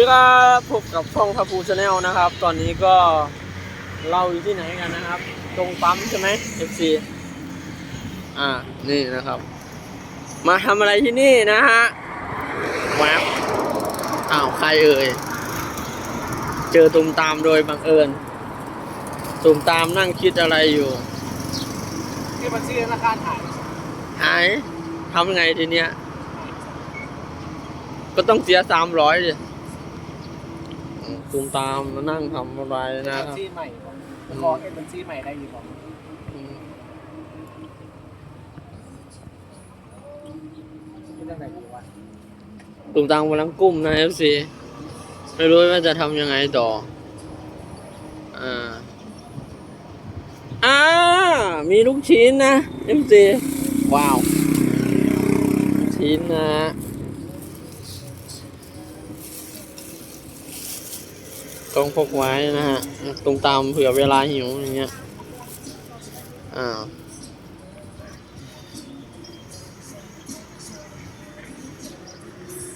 ดีครับพบกับช่องทัพูชาแนลนะครับ ตอนนี้ก็เราอยู่ที่ไหนกันนะครับ ตรงปั๊มใช่ไหม FC อ่า นี่นะครับ มาทำอะไรที่นี่นะฮะแวบอ้าวใครเอ่ย เจอตุมตามโดยบังเอิญ ตุมตามนั่งคิดอะไรอยู่ที่บัญชีธนาคารหายหายทำไงทีเนี้ย ก็ต้องเสียสามร้อยดิ ตุมตามมานั่งทำอะไรนะคบัญรับชีใหม่บอกขอเอ็นบัญชีใหม่ได้อยู่บอกอืมที่ตั้งไหนดีวะตุมตามกำลังกุ้มนะเอฟซีไม่รู้ว่าจะทำยังไงต่อ อ่า อ่า มีลูกชิ้นนะเอฟซีว้าวลูกชิ้นนะ ต้องพกไว้นะฮะตรงตามเผื่อเวลาหิวอย่างเงี้ยอ้าว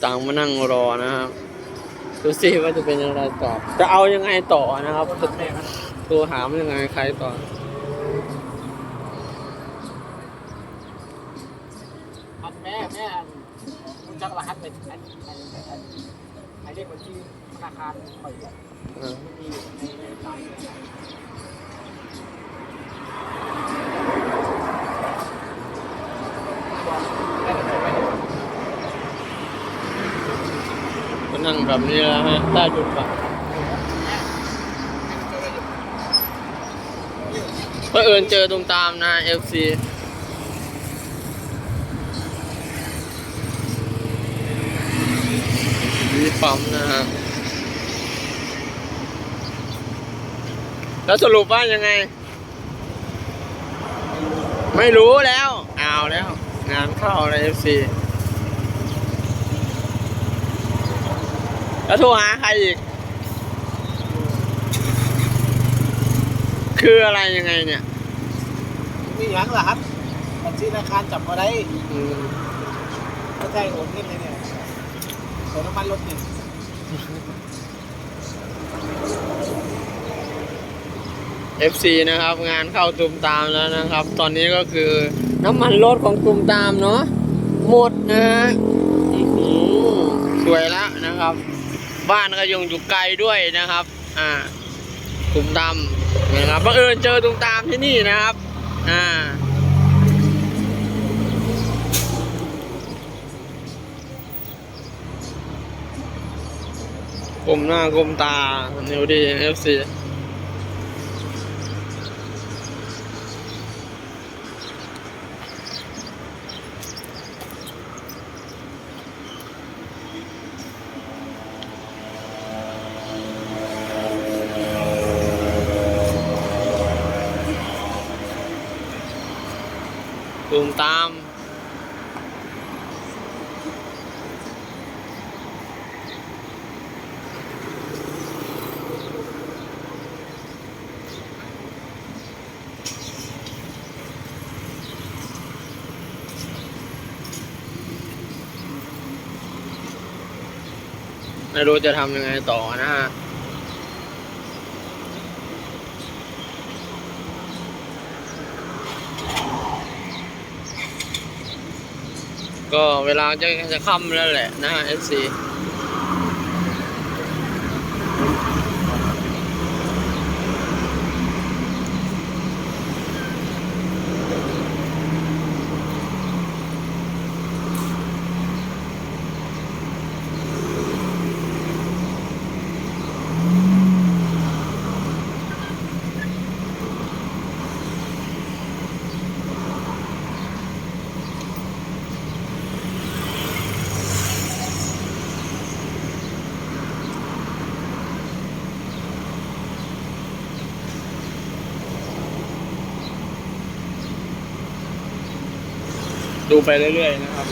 ตังมานั่งรอนะครับดูสิว่าจะเป็นอะไรต่อ จะเอายังไงต่อนะครับจะโทรหามยังไงใครต่ออันแม่แม่คุณจักรหัสเป็นอันอันอันอันเลขบัญชีธนาคารปล่อยแบบอ่าไม่มีใก็นั่งแบบนี้แล้วฮะใต้จุดปักก็เอิญเจอตรงตามนะ FC มีปั๊มนะฮะ แล้วสรุปว่ายังไง ไม่รู้แล้วเอาแล้ว งานเข้าใน FC แล้วโทรหาใครอีก คืออะไรยังไงเนี่ยมีหยังเหรอครับบัญชีธนาคารจับมาได้อืมไม่ใช่โอนเงินเลยเนี่ยโอนน้ำมันรถนี่เอฟ ซีนะครับงานเข้าตุมตามแล้วนะครับ ตอนนี้ก็คือน้ำมันรถของตุมตามเนาะหมดนะฮะอื้อหือสวยแล้วนะครับ บ้านก็ยังอยู่ไกลด้วยนะครับ อ่าตุมตามนะครับบังเอิญเจอตุมตามที่นี่นะครับ อ่ากลมหน้ากลมตาเนวดีเอฟซี มตาม ไม่รู้จะทำยังไงต่อนะฮะ ก็เวลาจะจะค่ำแล้วแหละนะฮะ FC ดูไปเรื่อยๆนะครับ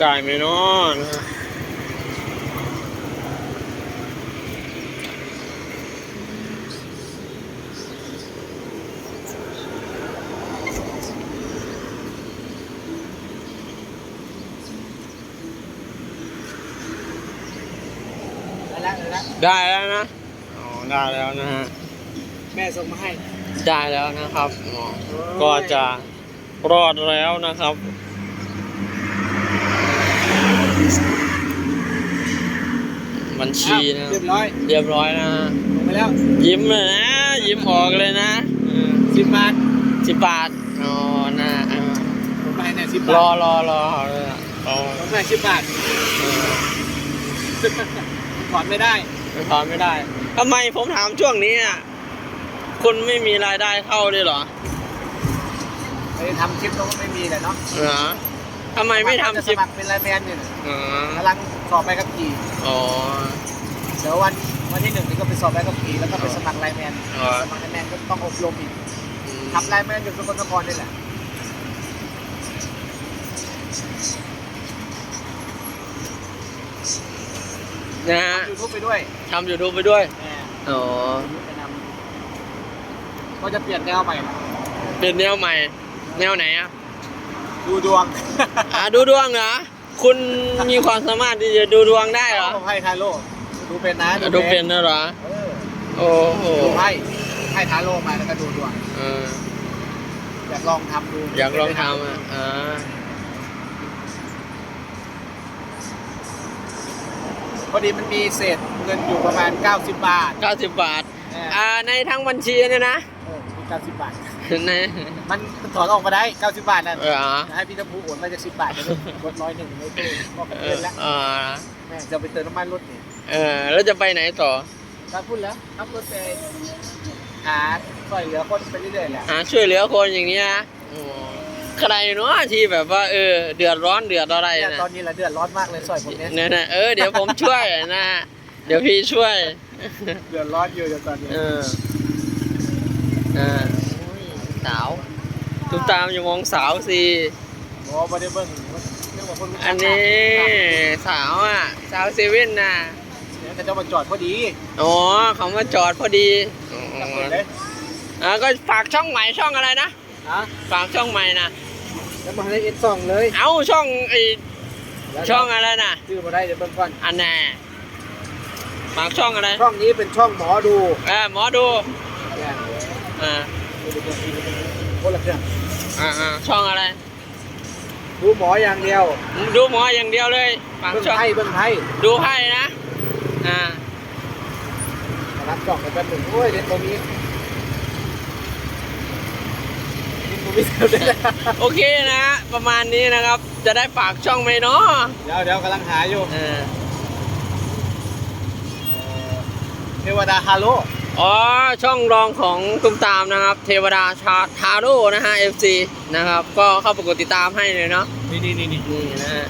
ได้ไหมเนาะนะฮะได้แล้วได้แล้วได้แล้วนะ อ๋อ ได้แล้วนะฮะ แม่ส่งมาให้ ได้แล้วนะครับอ๋อก็จะรอดแล้วนะครับ บัญชีนะ เรียบร้อย เรียบร้อยนะฮะส่งไปแล้วยิ้มเลยนะ ยิ้มออกเลยนะสิบบาทสิบบาทอ๋อนะอ่าผมไปเนี่ยสิบรบาอทรอรอเลยอะรอผมไปสิบบาทเออถอนไม่ได้ไม่ถอนไม่ได้ทำไมผมถามช่วงนี้อะคุณไม่มีรายได้เข้าด้วยเหรอไปทำคลิปต้องไม่มีเลยเนาะเหรอ ทำไมไม่ทำคลิปสมัครเป็นไลน์แมนเนี่ยอ๋อกำลังสอบใบขับขี่อ๋อ เดี๋ยววันวันที่หนึ่งนี่ก็ไปสอบใบขับขี่แล้วก็ไปสมัครไลน์แมนอ๋อ สมัครไลน์แมนก็ต้องอบรมอีกอืมทำไลน์แมนอยู่สกลนครนี่แหละนะฮะยูทูบไปด้วยทำยูทูบไปด้วย แหมอ๋อ ไปนำก็จะเปลี่ยนแนวใหม่เป็นแนวใหม่ แนวไหนอะ ดูดวงอะดูดวงเหรอคุณมีความสามารถที่จะดูดวงได้เหรอผมให้ทาโร่ดูเป็นนะอะดูเป็นนะเหรอเออโอ้โหดูให้ให้ทาโร่มาแล้วก็ดูดวงเอออยากลองทำดูอยากลองทำอะอ่าพอดีมันมีเศษเงินอยู่ประมาณ 90 บาทเก้าสิบบาทเอออ่า ในทั้งบัญชีเนี่ยนะเออมี90 บาท ในมันมันถอนออกมาได้ 90 บาทนั่นเออให้พี่ตะพูโอนมาจะ10 บาทจะได้ลดร้อยหนึ่งไม่ตู้ก็เอเกิอนแล้วอ่าแม่จะไปเติมน้ำมันรถนี่เออแล้วจะไปไหนต่อถ้าพูดแล้วขับรถไปหาช่วยเหลือคนไปเรื่อยๆแหละหาช่วยเหลือคนอย่างนี้นะโอ้ใครเนาะที่แบบว่าเออเดือดร้อนเดือดอะไรเนี่ยนะตอนนี้ละเดือดร้อนมากเลยซอยผมเนี่ยเนี่ยนะเออเดี๋ยวผมช่วยนะฮะเดี๋ยวพี่ช่วย เดือดร้อนอยู่เดี๋ยวตอนนี้เออเออ สาวตุ้มตามอย่ามองสาวสิโอ้ไม่ได้เบิ่งเรื่องของคนรู้จักอันนี้สาวอะ สาวเซเว่นน่ะเนี่ยเขาจะมาจอดพอดีอ๋อเขามาจอดพอดีอ๋อจับเห็นเลยอ่าก็ฝากช่องใหม่ช่องอะไรนะฮะฝากช่องใหม่นะแล้วมาให้เอ็ดสองเลยเอาช่องไอช่องอะไรนะชื่อมาได้เดี๋ยวเบิ่งก่อนอันแน่ฝากช่องอะไรช่องนี้เป็นช่องหมอดูเออหมอดูเนี่ยอ่า คนละเครื่องอ่าอ่าช่องอะไร ดูหมออย่างเดียวดูหมออย่างเดียวเลยฝากเบิ่งช่องไพ่เบิ่งไพ่ดูไพ่นะ อ่ารับช่องกันแป๊บหนึ่งโอ้ยเด็ดตรงนี้นี่กูไม่เจอเลยโอเคนะฮะประมาณนี้นะครับ จะได้ฝากช่องไหมเนาะเดี๋ยวเดี๋ยวกำลังหาอยู่เออเทวดาฮาโล อ๋อ ช่องรองของตุ้มตามนะครับ เทวดาชาทาโร่นะฮะ FC นะครับ ก็เข้าไปกดติดตามให้เลยเนาะ นี่นี่นี่นี่นี่นะฮะ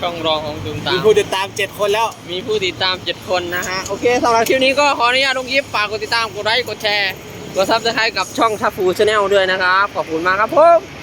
ช่องรองของตุ้มตามีม ผู้ติดตามเจ็ดคนแล้ว มีผู้ติดตาม 7 คนนะฮะ โอเคสำหรับคลิปนี้ก็ขออนุญาตลงคลิปฝากกดติดตาม กดไลค์ กดแชร์ กดซับสไครต์กับช่องทัฟฟูชาแนลด้วยนะครับ ขอบคุณมากครับผม